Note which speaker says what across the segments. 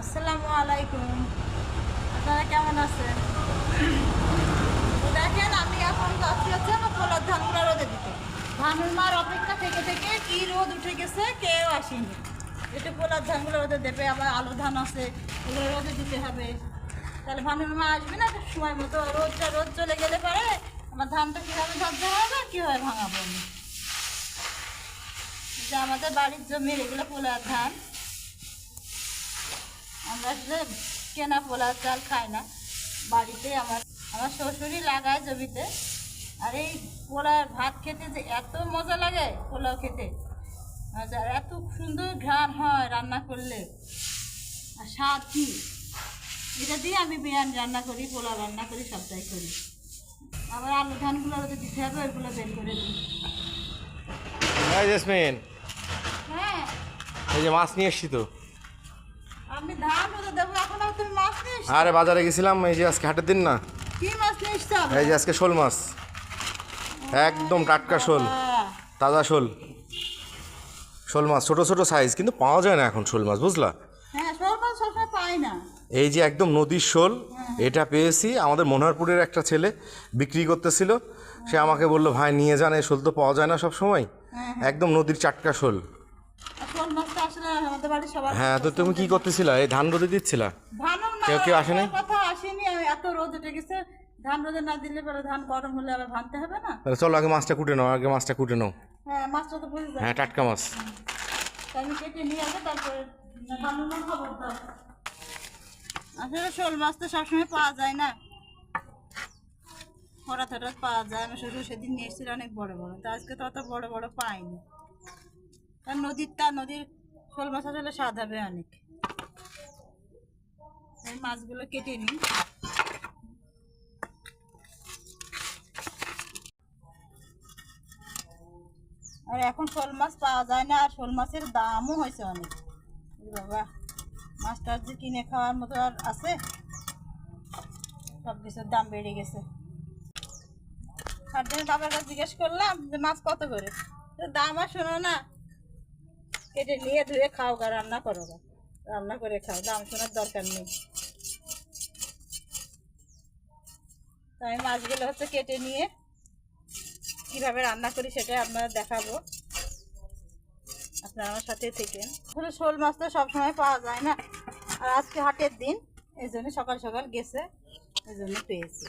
Speaker 1: আসসালামু আলাইকুম। আপনারা কেমন আছেন? দেখেন, আমি এখন যাচ্ছি হচ্ছে পোলার ধানগুলো রোদে দিতে। ধানের মার অপেক্ষা থেকে থেকে কি রোদ উঠে গেছে কেউ আসেনি। একটু পোলার ধানগুলো রোদে দেবে, আবার আলু ধান আছে ওগুলো রোদে দিতে হবে। তাহলে ভানুর মা আসবে না? সময় মতো রোদটা, রোদ চলে গেলে পরে আমার ধানটা কীভাবে ঝরঝর হবে কীভাবে ভাঙাবো আমি আমাদের বাড়ির জমির এগুলো পোলার ধান। আমরা আসলে কেনা পোলার চাল খাই না। বাড়িতে আমার আমার শ্বশুরই লাগায় জমিতে। আর এই পোলার ভাত খেতে যে এত মজা লাগে পোলাও খেতে। আর এত সুন্দর ঘ্রাণ হয় রান্না করলে। আর স্বাদ কি? এটা দিয়ে আমি বিরিয়ানি রান্না করি পোলাও রান্না করি সবটাই করি। আবার আলু ধানগুলো ওদের দিতে হবে ওইগুলো বের করে দিই।
Speaker 2: হ্যাঁ। এই যে মাছ নিয়ে এসছি তো।
Speaker 1: আমি ধান ওদের দেবো এখন আর তুমি মাছ নিয়ে এসছো?
Speaker 2: আরে বাজারে গেছিলাম এই যে আজকে হাটের দিন না?
Speaker 1: কি মাছ নিয়ে এসছো
Speaker 2: এই যে আজকে শোল মাছ। একদম টাটকা শোল তাজা শোল। শোল মাছ ছোট ছোট সাইজ কিন্তু পাওয়া যায় না এখন শোল মাছ বুঝলা?
Speaker 1: হ্যাঁ সরকার সবসময় পাই না।
Speaker 2: এই যে একদম নদীর শোল এটা পেয়েছি। আমাদের মনোহরপুরের একটা ছেলে বিক্রি করতেছিল। সে আমাকে বলল ভাই নিয়ে যান এই শোল তো পাওয়া যায় না সব সময়
Speaker 1: হ্যাঁ,
Speaker 2: একদম নদীর চাটকা শোল
Speaker 1: আর শোল মাছটা আসলে আমাদের বাড়ি সবার
Speaker 2: হ্যাঁ তো তুমি কি করতেছিলা? এই ধান রোদে দিচ্ছিলা?
Speaker 1: ভালো
Speaker 2: কেউ কেউ আসেনি?
Speaker 1: আমার কথা আসেনি। আমি এত রোদ উঠে গেছে। ধান রোদে না দিলে পরে ধান গরম হলে আবার ভাঙতে হবে না?
Speaker 2: তাহলে চলো আগে মাছটা কুটে নাও আগে মাছটা কুটে নাও।
Speaker 1: হ্যাঁ মাছটা তো বুঝে
Speaker 2: হ্যাঁ টাটকা মাছ।
Speaker 1: আমি কেটে নিয়ে আসব তারপরে বানানোর খবর দাও। আসলে শোল মাছ তো সবসময় পাওয়া যায় না। হঠাৎ হঠাৎ পাওয়া যায়। আমার শ্বশুর সেদিন নিয়ে এসেছিল অনেক বড় বড়। তো আজকে তো অত বড় বড় পাইনি। কারণ নদীরটা নদীর শোল মাছ আসলে স্বাদ হবে অনেক। এই মাছগুলো কেটে নিই। আর এখন শোল মাছ পাওয়া যায় না, আর শোল মাছের দামও হয়েছে অনেক। বাবা মাছটা যে কিনে খাওয়ার মতো আর আছে সব কিছুর দাম বেড়ে গেছে। আর দিন বাবার কাছে জিজ্ঞেস করলাম যে, মাছ কত করে? দাম আর শোনো না কেটে নিয়ে ধুয়ে খাও গা, রান্না করো গা। রান্না করে খাও, দাম শোনার দরকার নেই। তাই মাছগুলো হচ্ছে কেটে নিয়ে কীভাবে রান্না করি সেটা আপনারা দেখাবো। আপনারা আমার সাথে থেকেন। আসলে শোল মাছ তো সবসময় পাওয়া যায় না। আর আজকে হাটের দিন, এই জন্য সকাল সকাল গেছে, এই জন্য পেয়েছি।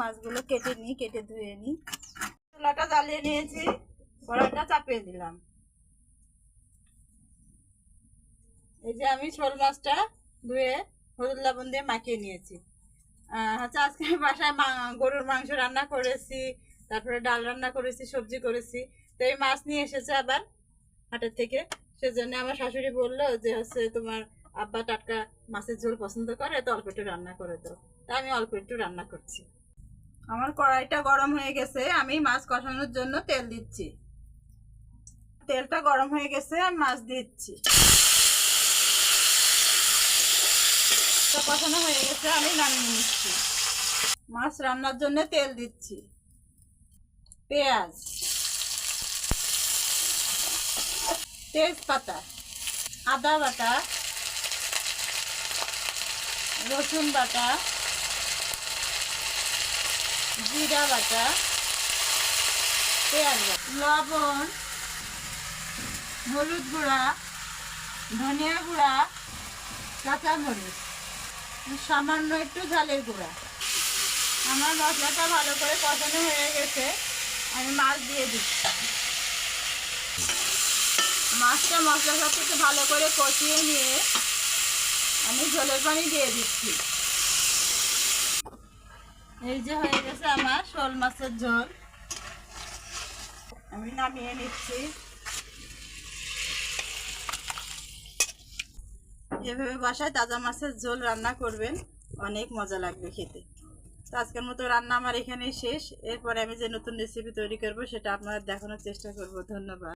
Speaker 1: মাছগুলো কেটে নিই কেটে ধুয়ে নিই। চুলাটা জ্বালিয়ে নিয়েছি কড়াইটা চাপিয়ে দিলাম। এই যে আমি শোল মাছটা ধুয়ে হলুদ লবণ দিয়ে মাখিয়ে নিয়েছি। আহ, হচ্ছে আজকে বাসায় গরুর মাংস রান্না করেছি তারপরে ডাল রান্না করেছি সবজি করেছি। তো এই মাছ নিয়ে এসেছে আবার হাটের থেকে। সেজন্য আমার শাশুড়ি বলল যে হচ্ছে তোমার আব্বা টাটকা মাছের ঝোল পছন্দ করে তো অল্প একটু রান্না করে দাও। তা আমি অল্প একটু রান্না করছি। আমার কড়াইটা গরম হয়ে গেছে, আমি মাছ কষানোর জন্য তেল দিচ্ছি। তেলটা গরম হয়ে গেছে, আমি মাছ দিচ্ছি। কষানো হয়ে গেছে, আমি নামিয়ে নিচ্ছি। মাছ রান্নার জন্য তেল দিচ্ছি। পেঁয়াজ। তেজপাতা। আদা বাটা। রসুন বাটা। জিরা বাটা, পেঁয়াজ লবণ, হলুদ গুঁড়া, ধনিয়া গুঁড়া, কাঁচামরিচ সামান্য একটু ঝালের গুঁড়া। আমার মশলাটা ভালো করে কষানো হয়ে গেছে, আমি মাছ দিয়ে দিচ্ছি। মাছটা মশলার সাথে ভালো করে কষিয়ে নিয়ে আমি ঝোলের পানি দিয়ে দিচ্ছি। এই যে হয়ে গেছে আমার শোল মাছের ঝোল। আমি নামিয়ে নিচ্ছি। এভাবে বাসায় তাজা মাছের ঝোল রান্না করবেন, অনেক মজা লাগবে খেতে। তো আজকের মতো রান্না আমার এখানেই শেষ। এরপরে আমি যে নতুন রেসিপি তৈরি করব, সেটা আপনারা দেখানোর চেষ্টা করব। ধন্যবাদ।